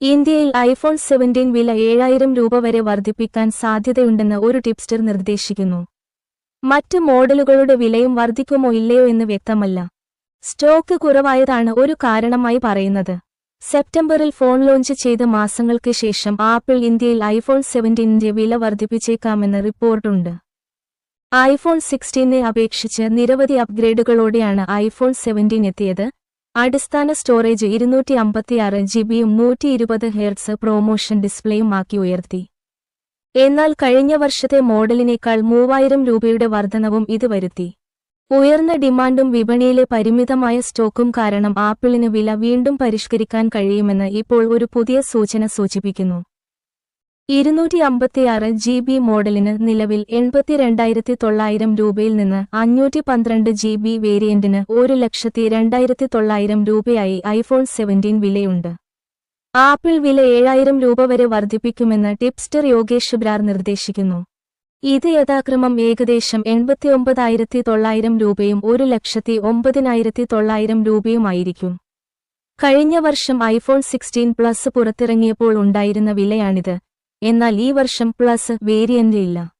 ഇന്ത്യയിൽ iPhone seventeen വില ഏഴായിരം രൂപ വരെ വർദ്ധിപ്പിക്കാൻ സാധ്യതയുണ്ടെന്ന് ഒരു ടിപ്സ്റ്റർ നിർദ്ദേശിക്കുന്നു. മറ്റ് മോഡലുകളുടെ വിലയും വർദ്ധിക്കുമോ ഇല്ലയോ എന്ന് വ്യക്തമല്ല. സ്റ്റോക്ക് കുറവായതാണ് ഒരു കാരണമായി പറയുന്നത്. സെപ്റ്റംബറിൽ ഫോൺ ലോഞ്ച് ചെയ്ത മാസങ്ങൾക്ക് ശേഷം ആപ്പിൾ ഇന്ത്യയിൽ ഐഫോൺ സെവന്റീനിന്റെ വില വർദ്ധിപ്പിച്ചേക്കാമെന്ന് റിപ്പോർട്ടുണ്ട്. ഐഫോൺ സിക്സ്റ്റീനെ അപേക്ഷിച്ച് നിരവധി അപ്ഗ്രേഡുകളോടെയാണ് ഐഫോൺ സെവന്റീൻ എത്തിയത്. അടിസ്ഥാന സ്റ്റോറേജ് ഇരുന്നൂറ്റി അമ്പത്തിയാറ് ജിബിയും നൂറ്റി ഇരുപത് ഹെർട്സ് പ്രൊമോഷൻ ഡിസ്പ്ലേയും ആക്കി ഉയർത്തി. എന്നാൽ കഴിഞ്ഞ വർഷത്തെ മോഡലിനേക്കാൾ മൂവായിരം രൂപയുടെ വർധനവും ഇത് വരുത്തി. ഉയർന്ന ഡിമാൻഡും വിപണിയിലെ പരിമിതമായ സ്റ്റോക്കും കാരണം ആപ്പിളിന് വില വീണ്ടും പരിഷ്കരിക്കാൻ കഴിയുമെന്ന് ഇപ്പോൾ ഒരു പുതിയ സൂചന സൂചിപ്പിക്കുന്നു. ഇരുന്നൂറ്റി അമ്പത്തിയാറ് ജി ബി മോഡലിന് നിലവിൽ എൺപത്തിരണ്ടായിരത്തി തൊള്ളായിരം രൂപയിൽ നിന്ന് അഞ്ഞൂറ്റി പന്ത്രണ്ട് ജി ബി വേരിയന്റിന് ഒരു ലക്ഷത്തി രണ്ടായിരത്തി തൊള്ളായിരം രൂപയായി ഐഫോൺ സെവന്റീൻ വിലയുണ്ട്. ആപ്പിൾ വില ഏഴായിരം രൂപ വരെ വർദ്ധിപ്പിക്കുമെന്ന് ടിപ്സ്റ്റർ യോഗേഷ് ബ്രാർ നിർദ്ദേശിക്കുന്നു. ഇത് യഥാക്രമം ഏകദേശം എൺപത്തിയൊമ്പതായിരത്തി തൊള്ളായിരം രൂപയും ഒരു ലക്ഷത്തി ഒമ്പതിനായിരത്തി തൊള്ളായിരം രൂപയുമായിരിക്കും കഴിഞ്ഞ വർഷം ഐഫോൺ സിക്സ്റ്റീൻ പ്ലസ് പുറത്തിറങ്ങിയപ്പോൾ ഉണ്ടായിരുന്ന വിലയാണിത്. എന്നാൽ ഈ വർഷം പ്ലസ് വേരിയന്റ് ഇല്ല.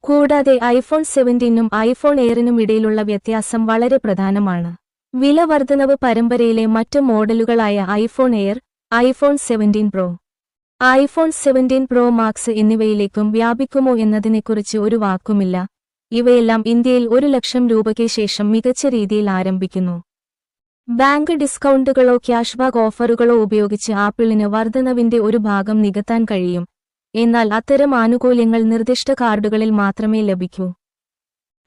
കൂടാതെ ഐഫോൺ സെവന്റീനും ഐഫോൺ എയറിനും ഇടയിലുള്ള വ്യത്യാസം വളരെ പ്രധാനമാണ്. വില വർധനവ് പരമ്പരയിലെ മറ്റ് മോഡലുകളായ iPhone air iPhone seventeen pro iPhone seventeen pro max എന്നിവയിലേക്കും വ്യാപിക്കുമോ എന്നതിനെക്കുറിച്ച് ഒരു വാക്കുമില്ല. ഇവയെല്ലാം ഇന്ത്യയിൽ ഒരു ലക്ഷം രൂപയ്ക്ക് ശേഷം മികച്ച രീതിയിൽ ആരംഭിക്കുന്നു. ബാങ്ക് ഡിസ്കൗണ്ടുകളോ ക്യാഷ്ബാക്ക് ഓഫറുകളോ ഉപയോഗിച്ച് ആപ്പിളിന് വർധനവിന്റെ ഒരു ഭാഗം നികത്താൻ കഴിയും. എന്നാൽ അത്തരം ആനുകൂല്യങ്ങൾ നിർദ്ദിഷ്ട കാർഡുകളിൽ മാത്രമേ ലഭിക്കൂ.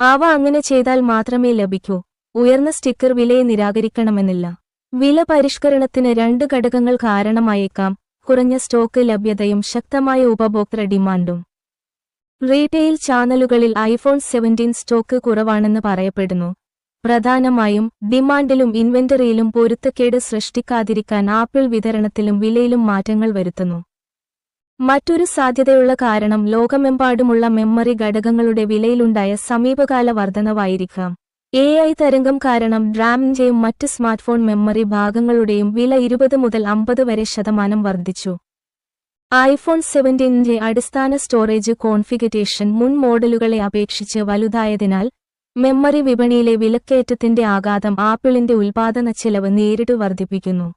അവ അങ്ങനെ ചെയ്താൽ മാത്രമേ ലഭിക്കൂ. ഉയർന്ന സ്റ്റിക്കർ വിലയെ നിരാകരിക്കണമെന്നില്ല. വില പരിഷ്കരണത്തിന് രണ്ട് ഘടകങ്ങൾ കാരണമായേക്കാം. കുറഞ്ഞ സ്റ്റോക്ക് ലഭ്യതയും ശക്തമായ ഉപഭോക്തൃ ഡിമാൻഡും. റീറ്റെയിൽ ചാനലുകളിൽ ഐഫോൺ സെവന്റീൻ സ്റ്റോക്ക് കുറവാണെന്ന് പറയപ്പെടുന്നു. പ്രധാനമായും ഡിമാൻഡിലും ഇൻവെന്ററിയിലും പൊരുത്തക്കേട് സൃഷ്ടിക്കാതിരിക്കാൻ ആപ്പിൾ വിതരണത്തിലും വിലയിലും മാറ്റങ്ങൾ വരുത്തുന്നു. മറ്റൊരു സാധ്യതയുള്ള കാരണം ലോകമെമ്പാടുമുള്ള മെമ്മറി ഘടകങ്ങളുടെ വിലയിലുണ്ടായ സമീപകാല വർധനവായിരിക്കാം. എ ഐ തരംഗം കാരണം ഡ്രാമിന്റെയും മറ്റ് സ്മാർട്ട്ഫോൺ മെമ്മറി ഭാഗങ്ങളുടെയും വില ഇരുപത് മുതൽ അമ്പത് വരെ ശതമാനം വർദ്ധിച്ചു. ഐഫോൺ സെവന്റീനിന്റെ അടിസ്ഥാന സ്റ്റോറേജ് കോൺഫിഗറേഷൻ മുൻ മോഡലുകളെ അപേക്ഷിച്ച് വലുതായതിനാൽ മെമ്മറി വിപണിയിലെ വിലക്കയറ്റത്തിന്റെ ആഘാതം ആപ്പിളിന്റെ ഉൽപാദന ചെലവ് നേരിട്ട് വർദ്ധിപ്പിക്കുന്നു.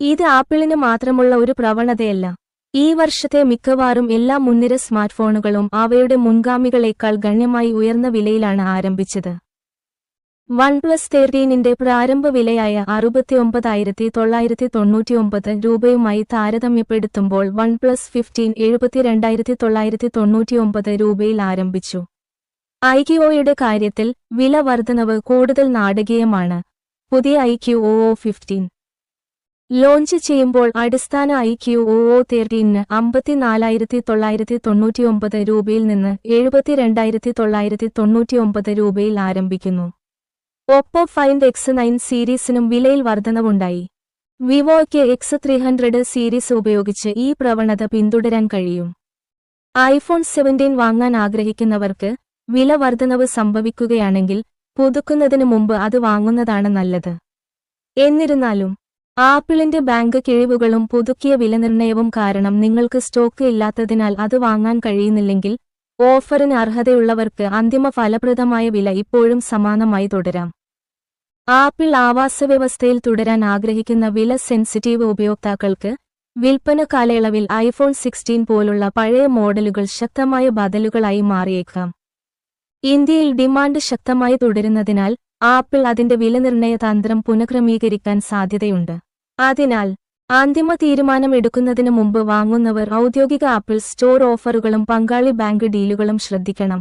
ഇത് ആപ്പിളിന് മാത്രമുള്ള ഒരു പ്രവണതയല്ല. ഈ വർഷത്തെ മിക്കവാറും എല്ലാ മുൻനിര സ്മാർട്ട്ഫോണുകളും അവയുടെ മുൻഗാമികളേക്കാൾ ഗണ്യമായി ഉയർന്ന വിലയിലാണ് ആരംഭിച്ചത്. വൺ പ്ലസ് തേർട്ടീനിന്റെ പ്രാരംഭ വിലയായ അറുപത്തിയൊമ്പതായിരത്തി തൊള്ളായിരത്തി തൊണ്ണൂറ്റിയൊമ്പത് രൂപയുമായി താരതമ്യപ്പെടുത്തുമ്പോൾ വൺ പ്ലസ് ഫിഫ്റ്റീൻ എഴുപത്തിരണ്ടായിരത്തി തൊള്ളായിരത്തി തൊണ്ണൂറ്റിയൊമ്പത് രൂപയിൽ ആരംഭിച്ചു. ഐക്യുഒയുടെ കാര്യത്തിൽ വില വർധനവ് കൂടുതൽ നാടകീയമാണ്. പുതിയ ഐക്യു ഒ ഫിഫ്റ്റീൻ ലോഞ്ച് ചെയ്യുമ്പോൾ അടിസ്ഥാന ഐക്യു ഒ തേർട്ടീന് അമ്പത്തിനാലായിരത്തി തൊള്ളായിരത്തി തൊണ്ണൂറ്റിയൊമ്പത് രൂപയിൽ നിന്ന് എഴുപത്തിരണ്ടായിരത്തി തൊള്ളായിരത്തി തൊണ്ണൂറ്റിയൊമ്പത് രൂപയിൽ ആരംഭിക്കുന്നു. ഒപ്പോ ഫൈൻഡ് എക്സ് നയൻ സീരീസിനും വിലയിൽ വർധനവുണ്ടായി. വിവോയ്ക്ക് എക്സ് ത്രീ ഹൺഡ്രഡ് സീരീസ് ഉപയോഗിച്ച് ഈ പ്രവണത പിന്തുടരാൻ കഴിയും. ഐഫോൺ സെവന്റീൻ വാങ്ങാൻ ആഗ്രഹിക്കുന്നവർക്ക് വില വർധനവ് സംഭവിക്കുകയാണെങ്കിൽ പുതുക്കുന്നതിനു മുമ്പ് അത് വാങ്ങുന്നതാണ് നല്ലത്. എന്നിരുന്നാലും ആപ്പിളിന്റെ ബാങ്ക് കിഴിവുകളും പുതുക്കിയ വിലനിർണയവും കാരണം നിങ്ങൾക്ക് സ്റ്റോക്ക് ഇല്ലാത്തതിനാൽ അത് വാങ്ങാൻ കഴിയുന്നില്ലെങ്കിൽ ഓഫറിന് അർഹതയുള്ളവർക്ക് അന്തിമ ഫലപ്രദമായ വില ഇപ്പോഴും സമാനമായി തുടരാം. ആപ്പിൾ ആവാസവ്യവസ്ഥയിൽ തുടരാൻ ആഗ്രഹിക്കുന്ന വില സെൻസിറ്റീവ് ഉപയോക്താക്കൾക്ക് വിൽപ്പന കാലയളവിൽ ഐഫോൺ സിക്സ്റ്റീൻ പോലുള്ള പഴയ മോഡലുകൾ ശക്തമായ ബദലുകളായി മാറിയേക്കാം. ഇന്ത്യയിൽ ഡിമാൻഡ് ശക്തമായി തുടരുന്നതിനാൽ ആപ്പിൾ അതിന്റെ വിലനിർണയ തന്ത്രം പുനഃക്രമീകരിക്കാൻ സാധ്യതയുണ്ട്. അതിനാൽ അന്തിമ തീരുമാനം എടുക്കുന്നതിന് മുമ്പ് വാങ്ങുന്നവർ ഔദ്യോഗിക ആപ്പിൾ സ്റ്റോർ ഓഫറുകളും പങ്കാളി ബാങ്ക് ഡീലുകളും ശ്രദ്ധിക്കണം.